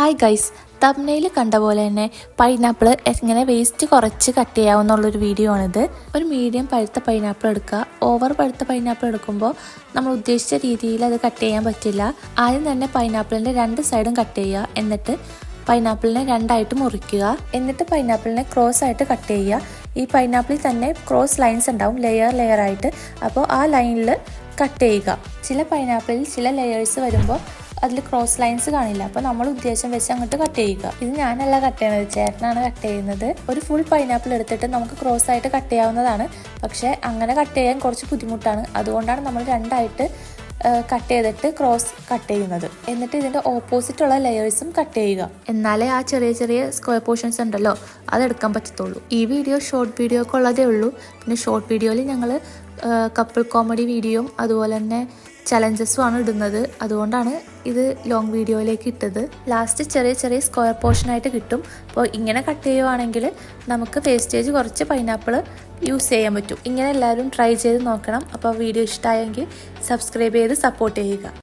Hi guys തബ്നയിൽ കണ്ട പോലെ തന്നെ പൈനാപ്പിൾ എങ്ങനെ വേസ്റ്റ് കുറച്ച് കട്ട് ചെയ്യാവുന്നുള്ളൊരു വീഡിയോ ആണിത്. ഒരു മീഡിയം പഴുത്ത പൈനാപ്പിൾ എടുക്കുക. ഓവർ പഴുത്ത പൈനാപ്പിൾ എടുക്കുമ്പോൾ നമ്മൾ ഉദ്ദേശിച്ച രീതിയിൽ അത് കട്ട് ചെയ്യാൻ പറ്റില്ല. ആദ്യം തന്നെ പൈനാപ്പിളിന്റെ രണ്ട് സൈഡും കട്ട് ചെയ്യുക. എന്നിട്ട് പൈനാപ്പിളിനെ രണ്ടായിട്ട് മുറിക്കുക. എന്നിട്ട് പൈനാപ്പിളിനെ ക്രോസ് ആയിട്ട് കട്ട് ചെയ്യുക. ഈ പൈനാപ്പിളിൽ തന്നെ ക്രോസ് ലൈൻസ് ഉണ്ടാവും. ലെയർ ലെയർ ആയിട്ട്. അപ്പോൾ ആ ലൈനിൽ കട്ട് ചെയ്യുക. ചില പൈനാപ്പിളിൽ ചില ലെയേഴ്സ് വരുമ്പോൾ അതിൽ ക്രോസ് ലൈൻസ് കാണില്ല. അപ്പോൾ നമ്മൾ ഉദ്ദേശം വെച്ച് അങ്ങോട്ട് കട്ട് ചെയ്യുക. ഇത് ഞാനല്ല കട്ട് ചെയ്യുന്നത് ചേട്ടനാണ് കട്ട് ചെയ്യുന്നത്. ഒരു ഫുൾ പൈനാപ്പിൾ എടുത്തിട്ട് നമുക്ക് ക്രോസ് ആയിട്ട് കട്ട് ചെയ്യാവുന്നതാണ്. പക്ഷേ അങ്ങനെ കട്ട് ചെയ്യാൻ കുറച്ച് ബുദ്ധിമുട്ടാണ്. അതുകൊണ്ടാണ് നമ്മൾ രണ്ടായിട്ട് കട്ട് ചെയ്തിട്ട് ക്രോസ് കട്ട് ചെയ്യുന്നത്. എന്നിട്ട് ഇതിന്റെ ഓപ്പോസിറ്റ് ഉള്ള ലെയേഴ്സും കട്ട് ചെയ്യുക. എന്നാലേ ആ ചെറിയ ചെറിയ സ്ക്വയർ പോർഷൻസ് ഉണ്ടല്ലോ അതെടുക്കാൻ പറ്റത്തുള്ളൂ. ഈ വീഡിയോ ഷോർട്ട് വീഡിയോ ഒക്കെ ഉള്ളതേ ഉള്ളൂ. പിന്നെ ഷോർട്ട് വീഡിയോയിൽ ഞങ്ങൾ കപ്പിൾ കോമഡി വീഡിയോയും അതുപോലെ തന്നെ ചലഞ്ചസും ആണ് ഇടുന്നത്. അതുകൊണ്ടാണ് ഇത് ലോങ് വീഡിയോയിലേക്ക് ഇട്ടത്. ലാസ്റ്റ് ചെറിയ ചെറിയ സ്ക്വയർ പോർഷനായിട്ട് കിട്ടും. അപ്പോൾ ഇങ്ങനെ കട്ട് ചെയ്യുവാണെങ്കിൽ നമുക്ക് വേസ്റ്റേജ് കുറച്ച് പൈനാപ്പിൾ യൂസ് ചെയ്യാൻ പറ്റും. ഇങ്ങനെ എല്ലാവരും ട്രൈ ചെയ്ത് നോക്കണം. അപ്പോൾ വീഡിയോ ഇഷ്ടമായെങ്കിൽ സബ്സ്ക്രൈബ് ചെയ്ത് സപ്പോർട്ട് ചെയ്യുക.